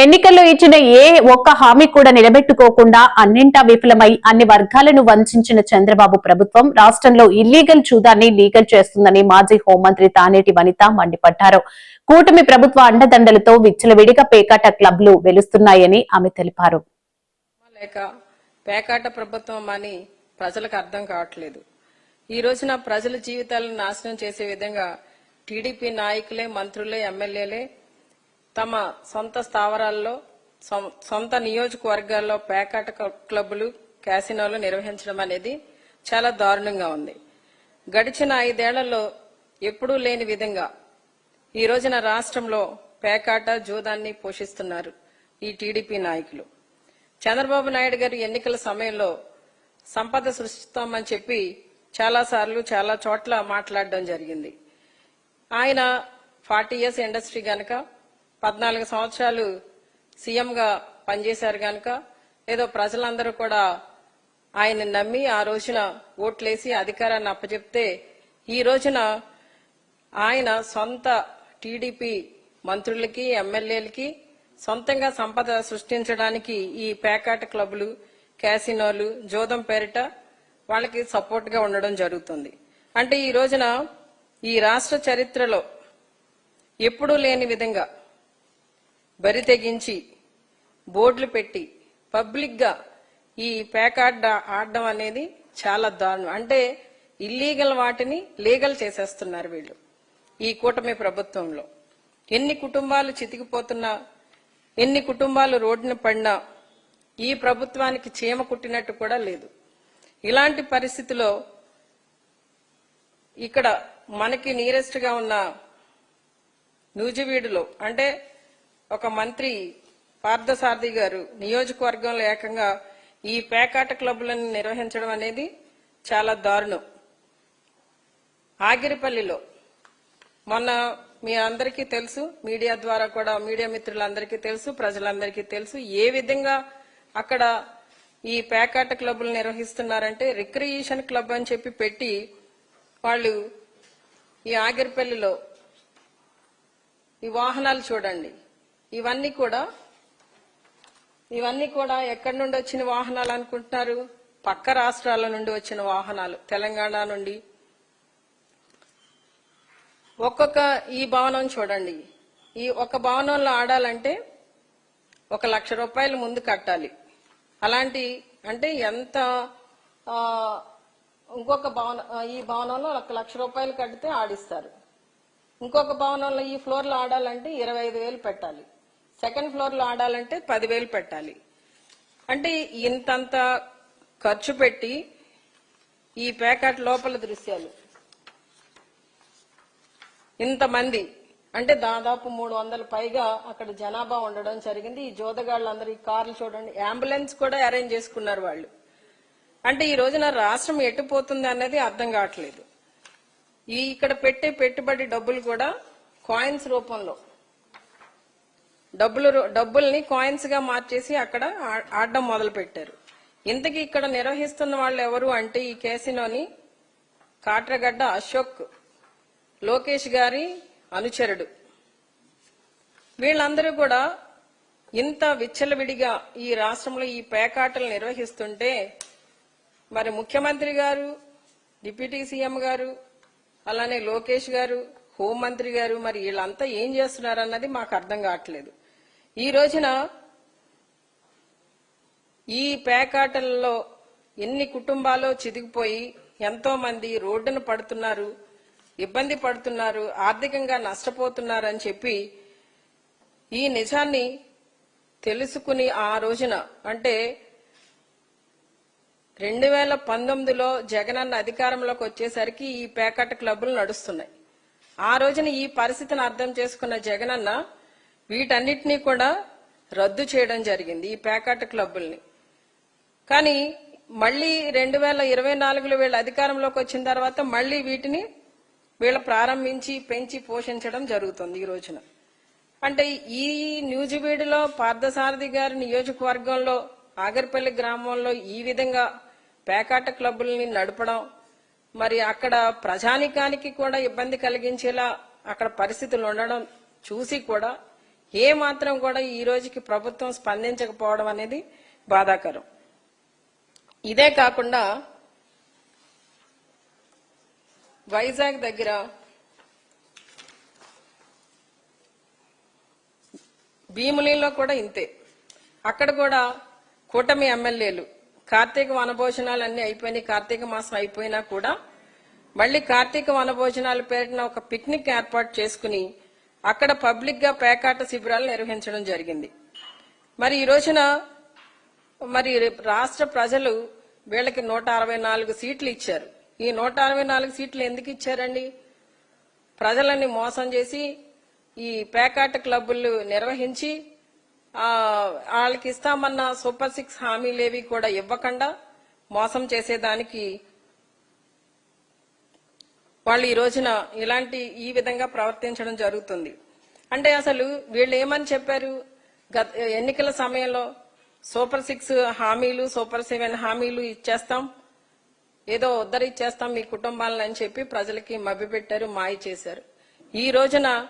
ఎన్నికల్లో ఇచ్చిన ఏ ఒక్క హామీ కూడా నిలబెట్టుకోకుండా అన్నింటా విఫలమై అన్ని వర్గాలను వంచిన చంద్రబాబు ప్రభుత్వం రాష్ట్రంలో ఇల్లీగల్ చూదాన్ని లీగల్ చేస్తుందని మాజీ హోంమంత్రి తానేటి వనిత మండిపడ్డారు. కూటమి ప్రభుత్వ అండదండలతో విచ్చలవిడిగా పేకాట క్లబ్లు వెలుస్తున్నాయని ఆమె తెలిపారు. లేక పేకాట ప్రభుత్వం అని ప్రజలకు అర్థం కావట్లేదు. ఈ రోజున ప్రజల జీవితాలను నాశనం చేసే విధంగా టీడీపీ నాయకులే మంత్రులే ఎమ్మెల్యేలే తమ సొంత స్థావరాల్లో సొంత నియోజకవర్గాల్లో పేకాట క్లబ్లు క్లబ్బులు క్యాసినోలు నిర్వహించడం అనేది చాలా దారుణంగా ఉంది. గడిచిన ఐదేళ్ళలో ఎప్పుడూ లేని విధంగా ఈ రోజున రాష్ట్రంలో పేకాట జూదాన్ని పోషిస్తున్నారు ఈ టీడీపీ నాయకులు. చంద్రబాబు నాయుడు గారు ఎన్నికల సమయంలో సంపద సృష్టిస్తామని చెప్పి చాలా సార్లు చాలా చోట్ల మాట్లాడడం జరిగింది. ఆయన ఫార్టీ ఇయర్స్ ఇండస్ట్రీ గనక పద్నాలుగు సంవత్సరాలు సీఎంగా పనిచేశారు గనక ఏదో ప్రజలందరూ కూడా ఆయన నమ్మి ఆ రోజున ఓట్లేసి అధికారాన్ని అప్పచెప్తే ఈ రోజున ఆయన సొంత టీడీపీ మంత్రులకి ఎమ్మెల్యేలకి సొంతంగా సంపద సృష్టించడానికి ఈ పేకాట క్లబ్లు క్యాసినోలు జోదం పేరిట వాళ్ళకి సపోర్ట్గా ఉండడం జరుగుతుంది. అంటే ఈ రోజున ఈ రాష్ట్ర చరిత్రలో ఎప్పుడూ లేని విధంగా బరి తెగించి బోర్డులు పెట్టి పబ్లిక్గా ఈ పేకాట ఆడడం అనేది చాలా దారుణం. అంటే ఇల్లీగల్ వాటిని లీగల్ చేసేస్తున్నారు వీళ్ళు ఈ కూటమి ప్రభుత్వంలో. ఎన్ని కుటుంబాలు చితికిపోతున్నా ఎన్ని కుటుంబాలు రోడ్డున పడినా ఈ ప్రభుత్వానికి చీమ కుట్టినట్టు కూడా లేదు. ఇలాంటి పరిస్థితిలో ఇక్కడ మనకి నీరెస్ట్గా ఉన్న నూజివీడులో అంటే ఒక మంత్రి పార్థసారథి గారు నియోజకవర్గంలో ఏకంగా ఈ పేకాట క్లబ్లను నిర్వహించడం అనేది చాలా దారుణం. ఆగిరిపల్లిలో మొన్న మీ అందరికీ తెలుసు మీడియా ద్వారా కూడా మీడియా మిత్రులందరికీ తెలుసు ప్రజలందరికీ తెలుసు ఏ విధంగా అక్కడ ఈ పేకాట క్లబ్లు నిర్వహిస్తున్నారంటే రిక్రియేషన్ క్లబ్ అని చెప్పి పెట్టి వాళ్ళు ఈ ఆగిరిపల్లిలో ఈ వాహనాలు చూడండి. ఇవన్నీ కూడా ఇవన్నీ కూడా ఎక్కడి నుండి వచ్చిన వాహనాలు అనుకుంటున్నారు? పక్క రాష్ట్రాల నుండి వచ్చిన వాహనాలు. తెలంగాణ నుండి. ఒక్కొక్క ఈ భవనం చూడండి. ఈ ఒక భవనంలో ఆడాలంటే ఒక లక్ష రూపాయలు ముందు కట్టాలి. అలాంటి అంటే ఎంత ఇంకొక భవన ఈ భవనంలో ఒక లక్ష రూపాయలు కడితే ఆడిస్తారు. ఇంకొక భవనంలో ఈ ఫ్లోర్లో ఆడాలంటే ఇరవై ఐదు వేలు పెట్టాలి. సెకండ్ ఫ్లోర్లో ఆడాలంటే పదివేలు పెట్టాలి. అంటే ఇంతంత ఖర్చు పెట్టి ఈ ప్యాకెట్ లోపల దృశ్యాలు. ఇంతమంది అంటే దాదాపు మూడు వందల పైగా అక్కడ జనాభా ఉండడం జరిగింది. ఈ జోదగాళ్ళందరూ ఈ కార్లు చూడండి అంబులెన్స్ కూడా అరేంజ్ చేసుకున్నారు వాళ్ళు. అంటే ఈ రోజున రాష్ట్రం ఎట్టుపోతుంది అనేది అర్థం కావట్లేదు. ఈ ఇక్కడ పెట్టే పెట్టుబడి డబ్బులు కూడా కాయిన్స్ రూపంలో డబ్బులు డబ్బుల్ని కాయిన్స్గా మార్చేసి అక్కడ ఆడడం మొదలు పెట్టారు ఇంతకీ ఇక్కడ నిర్వహిస్తున్న వాళ్ళు ఎవరు అంటే ఈ కేసినోని కాట్రగడ్డ అశోక్ లోకేష్ గారి అనుచరుడు. వీళ్ళందరూ కూడా ఇంత విచ్చలవిడిగా ఈ రాష్ట్రంలో ఈ పేకాటలు నిర్వహిస్తుంటే మరి ముఖ్యమంత్రి గారు డిప్యూటీ సీఎం గారు అలానే లోకేష్ గారు హోంమంత్రి గారు మరి వీళ్ళంతా ఏం చేస్తున్నారన్నది మాకు అర్థం కావట్లేదు. ఈ రోజున ఈ పేకాటల్లో ఎన్ని కుటుంబాలు చిదిగిపోయి ఎంతో మంది రోడ్డున పడుతున్నారు ఇబ్బంది పడుతున్నారు ఆర్థికంగా నష్టపోతున్నారు అని చెప్పి ఈ నిజాన్ని తెలుసుకుని ఆ రోజున అంటే రెండు వేల పంతొమ్మిదిలో జగనన్న అధికారంలోకి వచ్చేసరికి ఈ పేకాట క్లబ్బులు నడుస్తున్నాయి. ఆ రోజున ఈ పరిస్థితిని అర్థం చేసుకున్న జగనన్న వీటన్నిటినీ కూడా రద్దు చేయడం జరిగింది ఈ పేకాట క్లబ్బుల్ని. కానీ మళ్ళీ రెండు వేల ఇరవై నాలుగులో వీళ్ళ అధికారంలోకి వచ్చిన తర్వాత మళ్ళీ వీటిని వీళ్ళ ప్రారంభించి పెంచి పోషించడం జరుగుతుంది ఈ రోజున. అంటే ఈ న్యూజివీడులో పార్థసారథి గారి నియోజకవర్గంలో ఆగర్పల్లి గ్రామంలో ఈ విధంగా పేకాట క్లబ్బుల్ని నడపడం మరి అక్కడ ప్రజానికానికి కూడా ఇబ్బంది కలిగించేలా అక్కడ పరిస్థితులు ఉండడం చూసి కూడా ఏ మాత్రం కూడా ఈ రోజుకి ప్రభుత్వం స్పందించకపోవడం అనేది బాధాకరం. ఇదే కాకుండా వైజాగ్ దగ్గర భీములిలో కూడా ఇంతే. అక్కడ కూడా కూటమి ఎమ్మెల్యేలు కార్తీక వనభోజనాలు అన్ని అయిపోయినాయి. కార్తీక మాసం అయిపోయినా కూడా మళ్ళీ కార్తీక వనభోజనాల పేరున ఒక పిక్నిక్ ఏర్పాటు చేసుకుని అక్కడ పబ్లిక్గా పేకాట శిబిరాలు నిర్వహించడం జరిగింది. మరి ఈ రోజున మరి రాష్ట్ర ప్రజలు వీళ్ళకి నూట అరవై నాలుగు సీట్లు ఇచ్చారు. ఈ నూట అరవై నాలుగు సీట్లు ఎందుకు ఇచ్చారండి? ప్రజలని మోసం చేసి ఈ పేకాట క్లబ్బులు నిర్వహించి వాళ్ళకి ఇస్తామన్న సూపర్ సిక్స్ హామీలేవి కూడా ఇవ్వకుండా మోసం చేసేదానికి వాళ్ళు ఈ రోజున ఇలాంటి ఈ విధంగా ప్రవర్తించడం జరుగుతుంది. అంటే అసలు వీళ్ళు ఏమని చెప్పారు? గత ఎన్నికల సమయంలో సూపర్ సిక్స్ హామీలు సూపర్ సెవెన్ హామీలు ఇచ్చేస్తాం. ఏదో ఉద్ధరిచ్చేస్తాం మీ కుటుంబాలను అని చెప్పి ప్రజలకి మభ్యపెట్టారు మాయ చేశారు. ఈ రోజున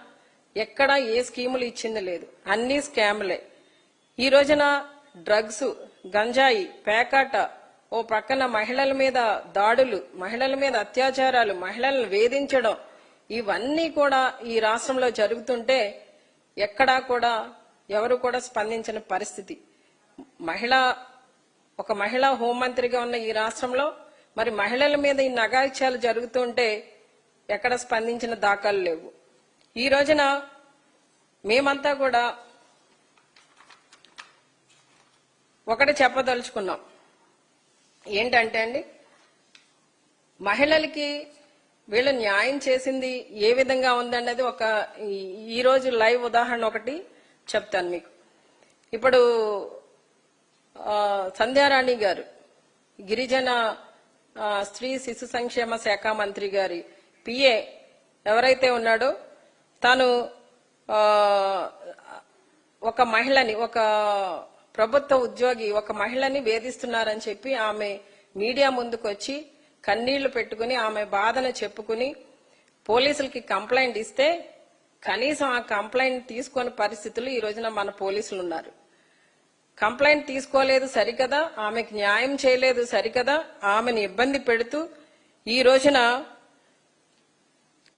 ఎక్కడ ఏ స్కీములు ఇచ్చింది లేదు. అన్ని స్కాములే. ఈ రోజున డ్రగ్స్ గంజాయి పేకాట ఓ పక్కన మహిళల మీద దాడులు మహిళల మీద అత్యాచారాలు మహిళలను వేధించడం ఇవన్నీ కూడా ఈ రాష్ట్రంలో జరుగుతుంటే ఎక్కడా కూడా ఎవరు కూడా స్పందించిన పరిస్థితి. మహిళ ఒక మహిళా హోంమంత్రిగా ఉన్న ఈ రాష్ట్రంలో మరి మహిళల మీద ఈ నగాయిత్యాలు జరుగుతుంటే ఎక్కడ స్పందించిన దాఖలు లేవు. ఈ రోజున మేమంతా కూడా ఒకటి చెప్పదలుచుకున్నాం. ఏంటంటే అండి మహిళలకి వీళ్ళు న్యాయం చేసింది ఏ విధంగా ఉందన్నది ఒక ఈరోజు లైవ్ ఉదాహరణ ఒకటి చెప్తాను మీకు. ఇప్పుడు సంధ్యారాణి గారు గిరిజన స్త్రీ శిశు సంక్షేమ శాఖ మంత్రి గారి పిఏ ఎవరైతే ఉన్నాడో తాను ఒక మహిళని ఒక ప్రభుత్వ ఉద్యోగి ఒక మహిళని వేధిస్తున్నారని చెప్పి ఆమె మీడియా ముందుకు వచ్చి కన్నీళ్ళు పెట్టుకుని ఆమె బాధను చెప్పుకుని పోలీసులకి కంప్లైంట్ ఇస్తే కనీసం ఆ కంప్లైంట్ తీసుకొని పరిస్థితులు ఈ రోజున మన పోలీసులు ఉన్నారు కంప్లైంట్ తీసుకోలేదు సరికదా ఆమెకు న్యాయం చేయలేదు సరికదా ఆమెను ఇబ్బంది పెడుతూ ఈ రోజున